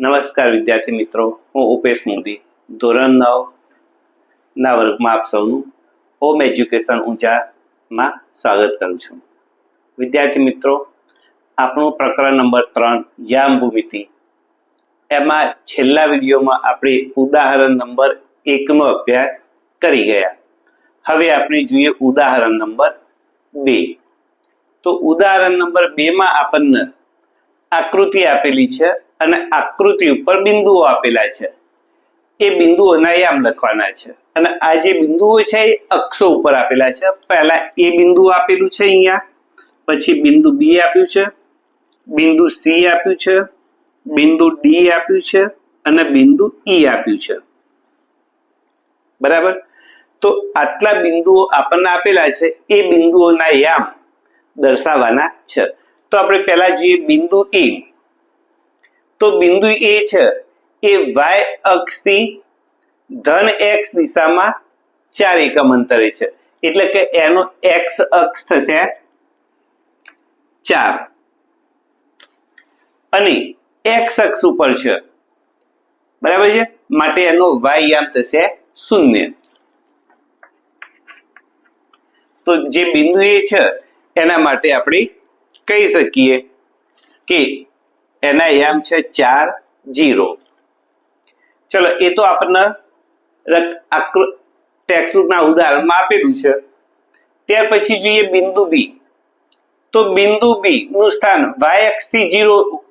નમસ્કાર વિદ્યાર્થી મિત્રો, હું ઉપેશ મોદી. ધોરણ નવ ના વર્ગમાં આપ સૌનું હોમ એજ્યુકેશન ઊંચામાં સ્વાગત કરું છું. વિદ્યાર્થી મિત્રો, આપણું પ્રકરણ નંબર ત્રણ યામ ભૂમિતિ એમાં છેલ્લા વિડીયોમાં આપણે ઉદાહરણ નંબર એકનો અભ્યાસ કરી ગયા. હવે આપણે જોઈએ ઉદાહરણ નંબર બે. તો ઉદાહરણ નંબર બેમાં આપણને આકૃતિ આપેલી છે અને આકૃતિ ઉપર બિંદુઓ આપેલા છે. એ બિંદુઓના યામ લખવાના છે. અને આ જે બિંદુઓ છે એ અક્ષો ઉપર આપેલા છે. પહેલા એ બિંદુ આપેલું છે અહીંયા, પછી બિંદુ બી આપ્યું છે, બિંદુ સી આપ્યું છે, બિંદુ ડી આપ્યું છે, અને બિંદુ ઈ આપ્યું છે. બરાબર? તો આટલા બિંદુઓ આપણને આપેલા છે. એ બિંદુઓના યામ દર્શાવવાના છે. તો આપણે પહેલા જોઈએ બિંદુ એ તો બિંદુ એ છે. એ વાય અક્ષથી ધન એક્સ દિશામાં ચાર એકમ અંતરે છે. એટલે કે એનો એક્સ અક્ષ થશે ચાર. અને એક્સ અક્ષ ઉપર છે. બરાબર છે? માટે એનો વાય યામ થશે શૂન્ય. તો જે બિંદુ એ છે, એના માટે આપણે કહી શકીએ કે એના યામ છે ચાર જીરો. ચલો, એ તો આપણને ટેક્સ્ટબુકના ઉદાહરણમાં આપેલું છે. ત્યાર પછી જોઈએ બિંદુ બી. તો બિંદુ બી નું સ્થાન વાય અક્ષથી જીરો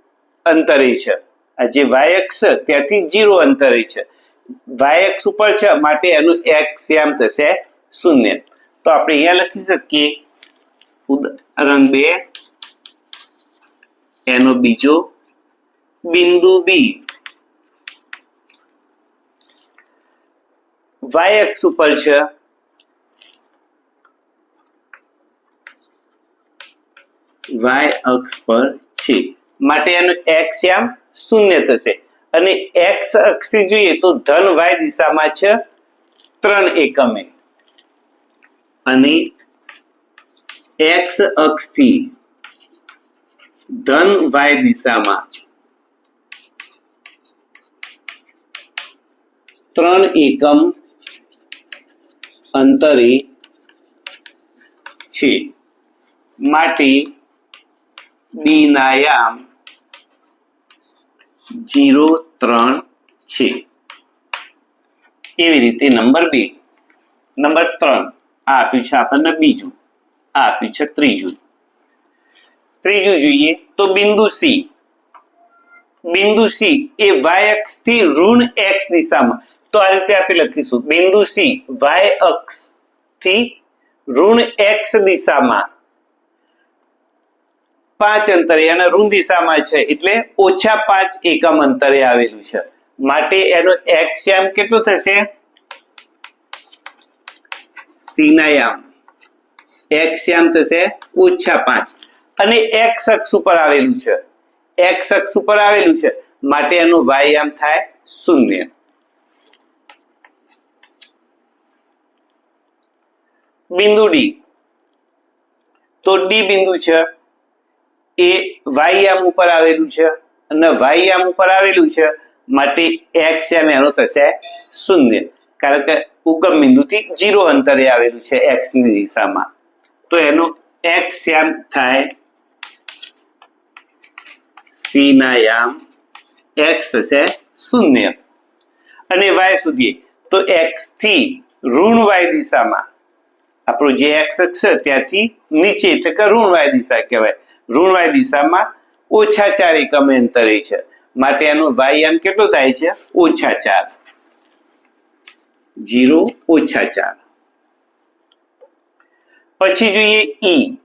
અંતરે છે. આ જે વાય અક્ષ ત્યાંથી જીરો અંતરે છે. વાય ઉપર છે, માટે એનું એક્સ એમ થશે શૂન્ય. તો આપણે અહીંયા લખી શકીએ. ઉદાહરણ બે. એનો બીજો બિંદુ બી વાય એક્સ ઉપર છે. વાય અક્ષ પર છે. માટે એનું એક્સ યામ શૂન્ય થશે. અને એક્સ અક્ષ જોઈએ તો ધન વાય દિશામાં છે ત્રણ એકમે. અને એક્સ અક્ષથી ધન વાય દિશામાં ત્રણ એકમ અંતરે છે. માટે બી જીરો ત્રણ છે. એવી રીતે નંબર બે. નંબર ત્રણ. આ આપ્યું છે આપણને બીજું. આ આપ્યું છે ત્રીજું. ત્રીજું જોઈએ તો બિંદુ સી. બિંદુ સી એ વાય અક્ષથી ઋણ એક્સ દિશામાં. તો આ રીતે આપણે લખીશું. બિંદુ સી વાય અક્ષથી ઋણ એક્સ દિશામાં. પાંચ અંતરે, અને ઋણ દિશામાં છે એટલે ઓછા પાંચ એકમ અંતરે આવેલું છે. માટે એનો એક્સ યામ કેટલો થશે? સીનાયામ એક્સ યામ. થશે ઓછા પાંચ. અને એક્સ અક્ષ ઉપર આવેલું છે. એક્સ અક્ષ ઉપર આવેલું છે, માટે એનો વાય આમ થાય શૂન્ય. બિંદુ ડી તો ડી બિંદુ છે, એ વાય આમ ઉપર આવેલું છે, અને વાય આમ ઉપર આવેલું છે, માટે એક્સ એમ એનો થશે શૂન્ય. કારણ કે ઉગમ બિંદુથી જીરો અંતરે આવેલું છે એક્સ દિશામાં. તો એનો એક્સ એમ થાય સી ના યામ એક્સ થશે શૂન્ય. અને વાય સુધી. તો એક્સથી ઋણ વાય દિશામાં. આપણું જે એક્સ અક્ષ છે ત્યાંથી નીચે, એટલે કે ઋણ વાય દિશા કહેવાય. ઋણ વાય દિશામાં ઓછા ચાર એકમ અંતરે છે. માટે એનું વાય યામ કેટલું થાય છે? ઓછા ચાર. જીરો ઓછા ચાર. પછી જોઈએ ઈ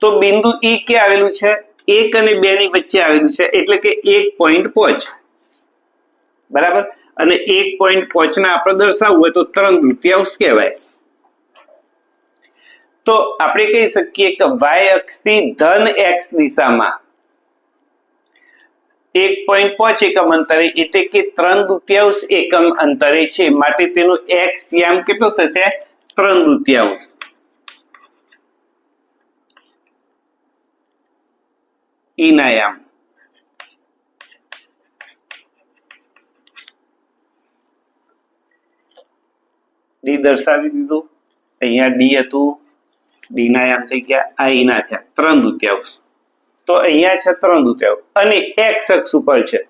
તો બિંદુ ઈ કે આવેલું છે? એક અને બે ની વચ્ચે આવેલું છે, એટલે કે એક પોઈન્ટ પોચ. બરાબર? અને એક પોઈન્ટ પોચ ના આપણે દર્શાવવું હોય તો ત્રણ તૃતીયાંશ કહેવાય. તો આપણે કહી શકીએ કે વાય અક્ષથી ધન એક્સ દિશામાં. એક પોઈન્ટ પાંચ એકમ અંતરે, એટલે કે ત્રણ દુત્યાંશ એકમ અંતરે છે. માટે તેનો એક્સ યામ કેટલો થશે? ત્રણ દુત્યાંશ Inayam. ડી દર્શાવી દીધું. અહીંયા ડી હતું. ડીના આમ થઈ ગયા. આ ઈના થયા. ત્રણ દુત્યાંશ તો અહીંયા છે ત્રણ દુત્યાંશ અને એક શખ્સ ઉપર છે.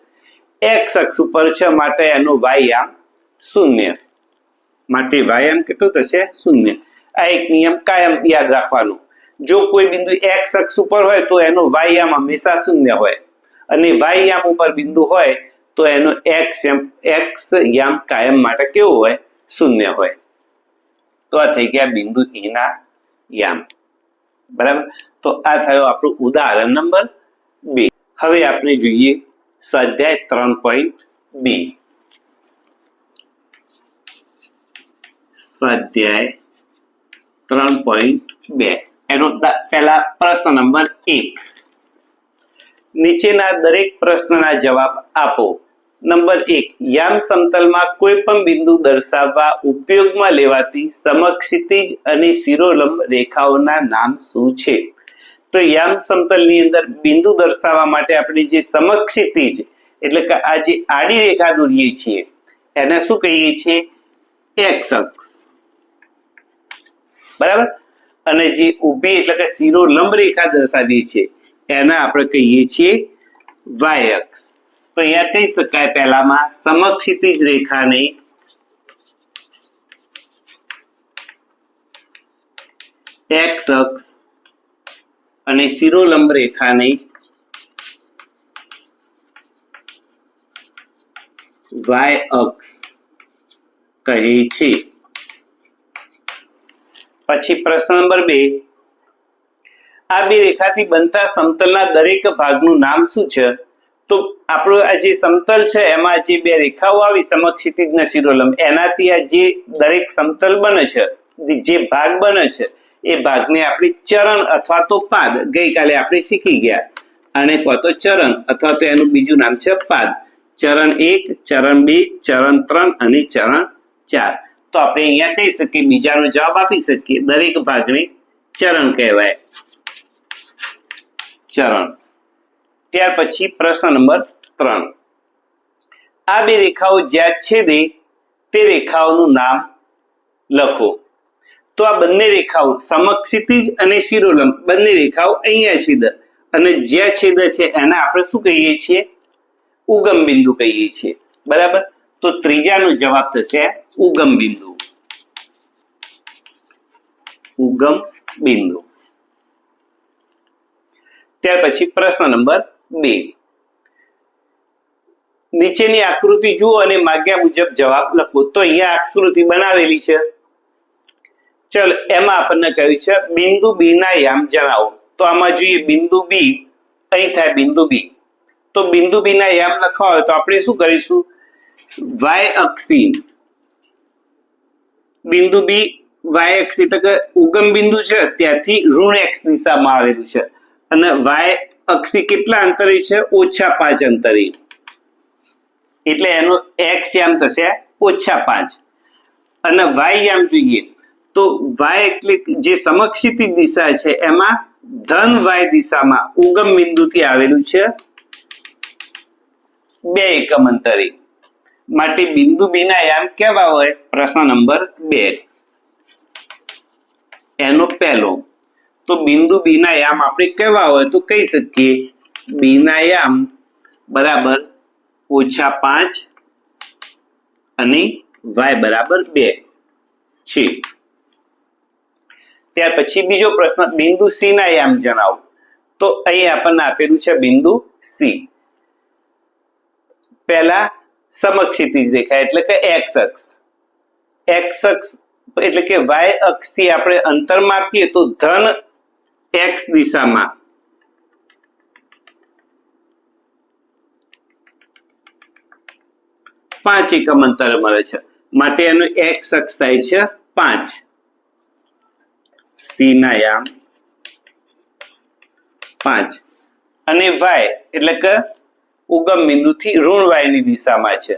એક અક્ષ ઉપર છે માટે એનું વાય આમ શૂન્ય. માટે વાય આમ કેટલું થશે? શૂન્ય. આ એક નિયમ કાયમ યાદ રાખવાનું. જો કોઈ બિંદુ એક્સ અક્ષ ઉપર હોય તો એનો વાયામ હંમેશા શૂન્ય હોય. અને વાયામ ઉપર બિંદુ હોય તો એનો એક્સ એક્સ યામ કાયમ માટે કેવું હોય? શૂન્ય હોય. તો આ થઈ ગયા બિંદુ એના યામ. બરાબર? તો આ થયો આપણું ઉદાહરણ નંબર બે. હવે આપણે જોઈએ સ્વાધ્યાય ત્રણ પોઈન્ટ બે. સ્વાધ્યાય ત્રણ પોઈન્ટ બે. એનો પહેલા પ્રશ્ન નંબર એક. નીચેના દરેક પ્રશ્નના જવાબ આપો. નંબર એક યામ સમતલમાં કોઈ પણ બિંદુ દર્શાવવા ઉપયોગમાં લેવાતી સમક્ષિતિજ અને શિરોલંબ રેખાઓના નામ શું છે? તો યામ સમતલની અંદર બિંદુ દર્શાવવા માટે આપણે જે સમક્ષિતિજ, એટલે કે આ જે આડી રેખા દોરીએ છીએ, એને શું કહીએ છીએ? એક્સ અક્ષ. બરાબર? અને જે ઊભી એટલે કે શિરોલંબ રેખા દર્શાવીએ છીએ એના આપણે કહીએ છીએ વાય અક્ષ તો અહીંયા કહી શકાય પહેલામાં સમક્ષિતિજ રેખાને એક્સ અક્ષ અને શિરોલંબ રેખાને વાય અક્ષ કહે છે. પછી પ્રશ્ન નંબર બે. આ બે રેખાથી બનતા સમતલના દરેક ભાગનું નામ શું છે? તો આપણો આ જે સમતલ છે, એમાં જે બે રેખાઓ આવી સમક્ષિતિજ ને શિરોલંબ એનાથી આ જે દરેક સમતલ બને છે, જે ભાગ બને છે, એ ભાગને આપણે ચરણ અથવા તો પાદ, ગઈકાલે આપણે શીખી ગયા. અને કહો તો ચરણ અથવા તો એનું બીજું નામ છે પાદ. ચરણ એક, ચરણ બે, ચરણ ત્રણ અને ચરણ ચાર. તો આપણે અહીંયા કહી શકીએ, બીજાનો જવાબ આપી શકીએ. દરેક ભાગને ચરણ કહેવાય. ચરણ. ત્યાર પછી પ્રશ્ન નંબર ત્રણ. આ બે રેખાઓ જ્યાં છેદે, તે રેખાઓનું નામ લખો. તો આ બંને રેખાઓ સમક્ષિતિજ અને શિરોલંબ, બંને રેખાઓ અહીંયા છેદ. અને જ્યાં છેદ છે, એને આપણે શું કહીએ છીએ? ઉગમ બિંદુ કહીએ છીએ. બરાબર? તો ત્રીજાનો જવાબ થશે ઉગમ બિંદુ. ઉગમ બિંદુ. ત્યાર પછી પ્રશ્ન નંબર બે. નીચેની આકૃતિ જુઓ અને માગ્યા મુજબ જવાબ લખો. તો અહીંયા આકૃતિ બનાવેલી છે. ચલો, એમાં આપણને કહ્યું છે બિંદુ બી ના યામ જણાવો. તો આમાં જોઈએ બિંદુ બી અહીં થાય બિંદુ બી તો બિંદુ બી ના યામ લખવા હોય તો આપણે શું કરીશું? વાય અક્ષી બિંદુ બી વાય અક્ષી કે ઉગમ બિંદુ છે, ત્યાંથી ઋણ એક્સ દિશામાં આવેલું છે. અને વાય અક્ષી કેટલા અંતરે છે? ઓછા પાંચ અંતરે. એટલે એનો એક્સ યામ થશે ઓછા પાંચ. અને વાય યામ જોઈએ તો વાય એટલે જે સમક્ષિતિ દિશા છે, એમાં ધન વાય દિશામાં ઉગમ બિંદુથી આવેલું છે બે એકમ અંતરે. માટે બિંદુ બી ના યામ કેવા હોય? પ્રશ્ન નંબર બે. એનો પહેલો. તો બિંદુ બી ના યામ આપણે કેવા હોય તો કહી શકીએ. બી ના યામ બરાબર ઓછા પાંચ અને વાય બરાબર બે. છે. ત્યાર પછી બીજો પ્રશ્ન, બિંદુ સી ના યામ જણાવો. તો અહીં આપણને આપેલું છે બિંદુ સી પહેલા સમક્ષિતિજ રેખા એટલે કે એક્સ અક્ષ. એક્સ અક્ષ એટલે કે વાય અક્ષથી આપણે અંતર માપીએ તો ધન એક્સ દિશામાં. પાંચ એકમ અંતરે મળે છે. માટે એનું એક્સ અક્ષ થાય છે પાંચ. સી ના યામ. પાંચ. અને વાય એટલે કે ઉગમ બિંદુથી ઋણવાયની દિશામાં છે.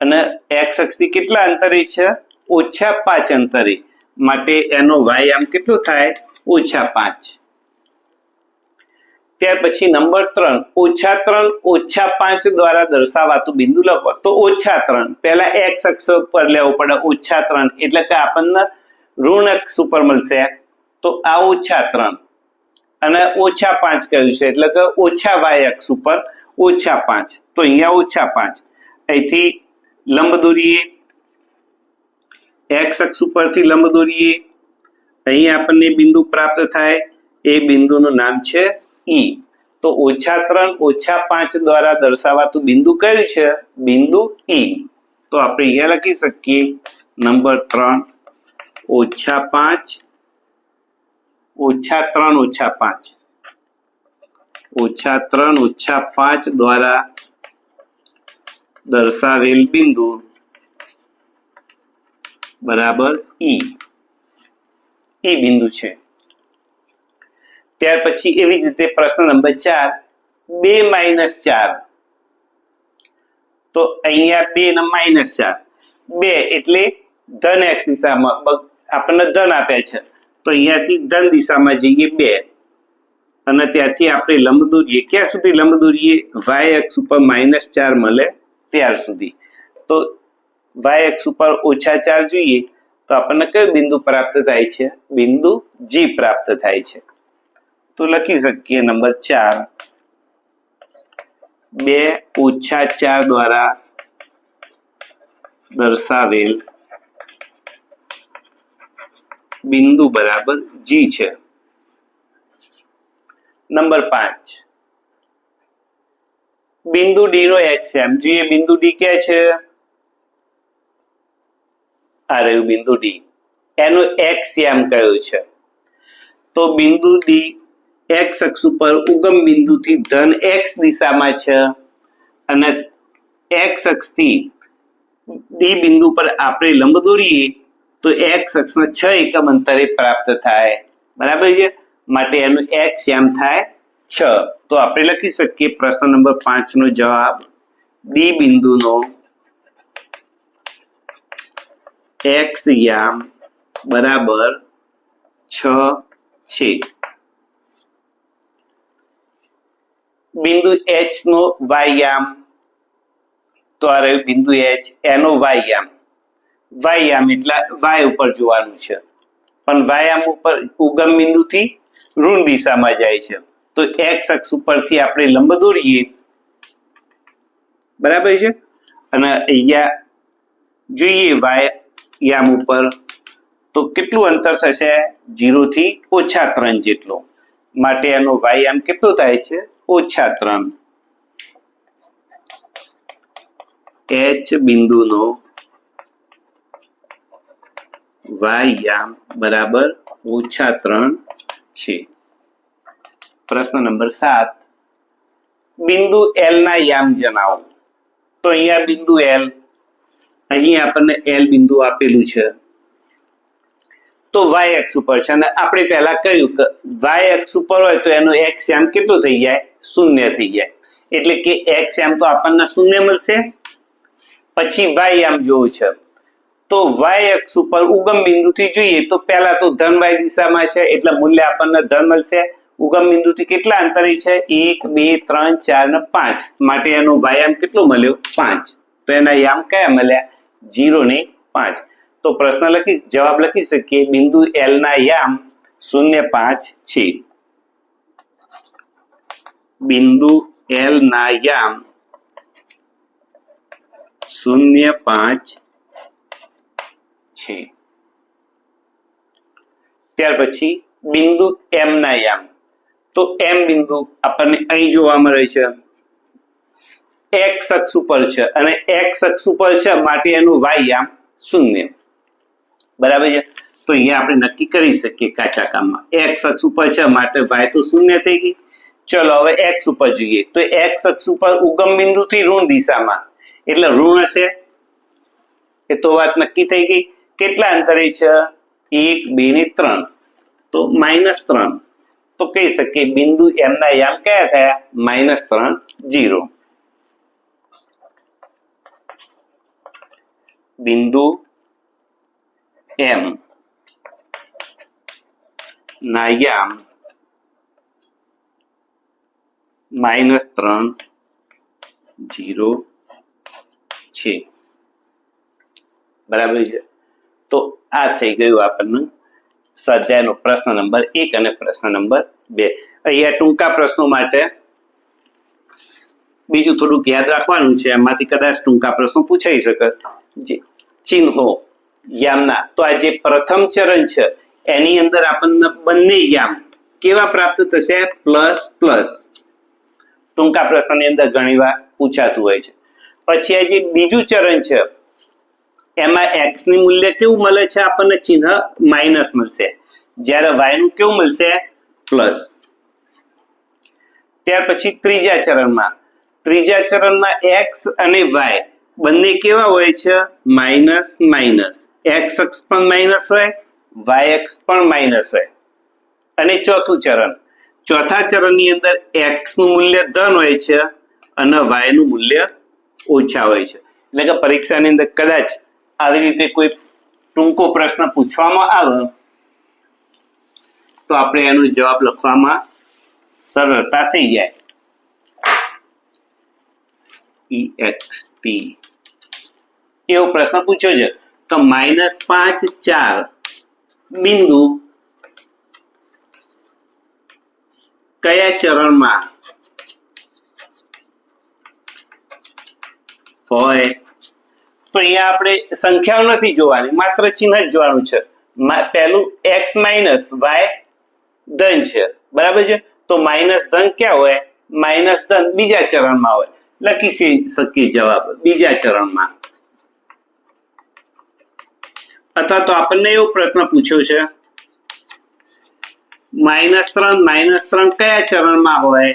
અને એક્સ અક્ષથી કેટલા અંતરે છે? ઓછા પાંચ અંતરે. માટે એનો વાય આમ કેટલો થાય? ઓછા પાંચ. ત્યાર પછી નંબર ત્રણ. ઓછા ત્રણ, ઓછા પાંચ દ્વારા દર્શાવાતું બિંદુ લખો. તો ઓછા ત્રણ. પહેલા એક્સ અક્ષ ઉપર લેવું પડે ઓછા ત્રણ. એટલે કે આપણને ઋણ અક્ષ ઉપર મળશે. તો આ ઓછા ત્રણ. અને ઓછા પાંચ કહ્યું છે. એટલે કે ઓછા વાય અક્ષ ઉપર ઓછા પાંચ. તો અહીંયા ઓછા પાંચ. અહીંથી લંબ દોરીએ. એક્સ અક્ષ ઉપરથી લંબ દોરીએ. અહીં આપણને બિંદુ પ્રાપ્ત થાય. એ બિંદુનું નામ છે ઈ તો ઓછા ત્રણ, ઓછા પાંચ દ્વારા દર્શાવાતું બિંદુ કયું છે? બિંદુ ઈ તો આપણે અહીંયા લખી શકીએ. નંબર ત્રણ, ઓછા પાંચ, ઓછા ત્રણ, ઓછા પાંચ. ઓછા ત્રણ, ઓછા પાંચ દ્વારા દર્શાવેલ બિંદુ. બરાબર ઈ ઈ બિંદુ છે. ત્યાર પછી એવી જ રીતે પ્રશ્ન નંબર ચાર, બે માઇનસ ચાર. તો અહીંયા બે ને માઇનસ ચાર. બે એટલે ધન એક્સ દિશામાં આપણને ધન આપે છે. તો અહીંયાથી ધન દિશામાં જઈએ બે. અને ત્યાંથી આપણે લંબ દોરીએ ક્યાં સુધી લંબ દોરીએ વાય અક્ષ ઉપર માઇનસ ચાર મળે ત્યાર સુધી. તો વાય અક્ષ ઉપર ઓછા ચાર જોઈએ, તો આપણને કયું બિંદુ પ્રાપ્ત થાય છે? બિંદુ જી પ્રાપ્ત થાય છે. તો લખી શકીએ નંબર ચાર. બે ઓછા ચાર દ્વારા દર્શાવેલ બિંદુ બરાબર જી છે. નંબર પાંચ. બિંદુ ડી નો એક્સએમ જોઈએ બિંદુ ડી ક્યાં છે? આ રહ્યું બિંદુ ડી એનું એક્સએમ કયું છે? તો બિંદુ ડી એક્સ અક્ષ ઉપર ઉગમ બિંદુથી ધન એક્સ દિશામાં છે અને એક્સ અક્ષથી ડી બિંદુ પર આપણે લંબ દોરીએ તો એક્સ અક્ષના છ એકમ અંતરે પ્રાપ્ત થાય. બરાબર છે? માટે એનું એક્સ એમ થાય છ. તો આપણે લખી શકીએ પ્રશ્ન નંબર પાંચ નો જવાબ. ડી બિંદુનો એક્સ યામ બરાબર છ છે. બિંદુ એચ નો વાય યામ. તો આ રહ્યું બિંદુ એચ એનો વાય યામ. વાય યામ એટલે વાય ઉપર જોવાનું છે. પણ વાયામ ઉપર ઉગમ બિંદુથી ઋણ દિશામાં જાય છે. તો એક્સ અક્ષ ઉપરથી આપણે લંબ દોરીએ. બરાબર છે? અને અહીંયા જોઈએ વાય ઉપર, તો કેટલું અંતર થશે? જીરો થી ઓછા ત્રણ જેટલો. માટે એનો વાયામ કેટલો થાય છે? ઓછા ત્રણ. એચ બિંદુનો વાયામ બરાબર ઓછા ત્રણ છે. પ્રશ્ન નંબર સાત. બિંદુ એલ ના યામ જણાવો. તો અહીંયા બિંદુ એલ અહીં આપણને એલ બિંદુ આપેલું છે. તો વાય અક્ષ ઉપર છે. અને આપણે પહેલા કહ્યું કે વાય અક્ષ ઉપર હોય તો એનો એક્સ એમ કેટલું થઈ જાય? શૂન્ય થઈ જાય. એટલે કે એક્સ એમ તો આપણને શૂન્ય મળશે. પછી વાય એમ જોવું છે. તો વાય અક્ષ ઉપર ઉગમ બિંદુથી જોઈએ તો પહેલા તો ધન દિશામાં છે, એટલે મૂલ્ય આપણને ધન મળશે. ઉગમ બિંદુથી કેટલા અંતરે છે? એક, બે, ત્રણ, ચાર ને પાંચ. માટે એનો વાયામ કેટલો મળ્યો? પાંચ. તો એના યામ કયા મળ્યા? જીરો ને પાંચ. તો પ્રશ્ન લખી જવાબ લખી શકીએ. બિંદુ એલ ના યામ શૂન્ય પાંચ છે. બિંદુ એલ ના યામ શૂન્ય પાંચ છે ત્યાર પછી બિંદુ એમ ના યામ. તો એમ બિંદુ આપણને અહીં જોવા મળે છે. એક્સ અક્ષ ઉપર છે અને એક્સ અક્ષ ઉપર છે માટે એનું વાય યામ શૂન્ય. બરાબર છે? તો અહીંયા આપણે નક્કી કરી શકીએ કાચા કામમાં. એક્સ અક્ષ ઉપર છે માટે વાય તો શૂન્ય થઈ ગઈ. ચલો હવે એક્સ ઉપર જોઈએ. તો એક્સ અક્ષ ઉપર ઉગમ બિંદુથી ઋણ દિશામાં. એટલે ઋણ હશે. એ તો વાત નક્કી થઈ ગઈ. કેટલા અંતરે છે? એક, બે ને ત્રણ. તો માઇનસ ત્રણ. તો કહી શકીએ બિંદુ એમના યામ કયા થયા? માઇનસ ત્રણ જીરો બિંદુ એમ ના યામ માઇનસ ત્રણ જીરો છે. બરાબર છે? તો આ થઈ ગયું આપણને સ્વાધ્યાયનો પ્રશ્ન નંબર એક અને પ્રશ્ન નંબર બે. અહીંયા ટૂંકા પ્રશ્નો માટે બીજું થોડુંક યાદ રાખવાનું છે, એમાંથી કદાચ ટૂંકા પ્રશ્નો પૂછાઈ શકે. જે ચિહ્નો યામના. તો આ જે પ્રથમ ચરણ છે, એની અંદર આપણને બંને યામ કેવા પ્રાપ્ત થશે? Plus plus. ટૂંકા પ્રશ્નની અંદર ઘણીવાર પૂછાતું હોય છે. પછી આ જે બીજું ચરણ છે એમાં એક્સની મૂલ્ય કેવું મળે છે? આપણને ચિહ્ન માઇનસ મળશે. જ્યારે વાયનું કેવું મળશે? પ્લસ ત્યાર પછી ત્રીજા ચરણમાં. ત્રીજા ચરણમાં એક્સ અને વાય બંને કેવા હોય છે? માઇનસ માઇનસ એક્સ અક્ષ પણ માઇનસ હોય વાય અક્ષ પણ માઇનસ હોય. અને ચોથું ચરણ. ચોથા ચરણની અંદર એક્સનું મૂલ્ય ધન હોય છે અને વાયનું મૂલ્ય ઓછા હોય છે. એટલે કે પરીક્ષાની અંદર કદાચ આવી રીતે કોઈ ટૂંકો પ્રશ્ન પૂછવામાં આવે, તો આપણે એનો જવાબ લખવામાં સરળતા થઈ જાય. Ext એવો પ્રશ્ન પૂછ્યો છે, તો માઇનસ પાંચ ચાર બિંદુ કયા ચરણમાં હોય? તો અહીંયા આપણે સંખ્યાઓ નથી જોવાની, માત્ર ચિહ્ન જ જોવાનું છે. પહેલું એક્સ માઇનસ વાય ધન છે, બરાબર છે? તો માઇનસ ધન ક્યાં હોય? માઇનસ ધન બીજા ચરણમાં હોય. લખી શકીએ જવાબ, બીજા ચરણમાં. અથવા તો આપણને એવો પ્રશ્ન પૂછ્યો છે. માઇનસ ત્રણ માઇનસ ત્રણ કયા ચરણમાં હોય?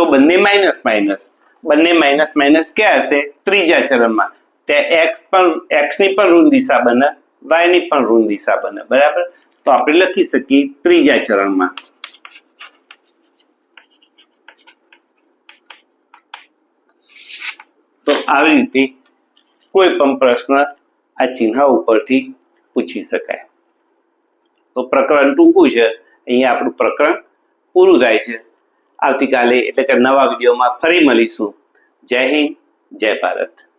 તો બંને માઇનસ માઇનસ બંને માઇનસ માઇનસ ક્યાં હશે? ત્રીજા ચરણમાં. ત્યાં એક્સ પણ એક્સની પણ ઋણ દિશા બને વાયની પણ ઋણ દિશા બને. બરાબર? તો આપણે લખી શકીએ ત્રીજા ચરણમાં. તો આવી રીતે કોઈ પણ પ્રશ્ન આ ચિહ્ન ઉપરથી પૂછી શકાય. તો પ્રકરણ ટૂંકું છે. અહીંયા આપણું પ્રકરણ પૂરું થાય છે. આવતીકાલે એટલે કે નવા વિડીયોમાં ફરી મળીશું. જય હિન્દ જય ભારત.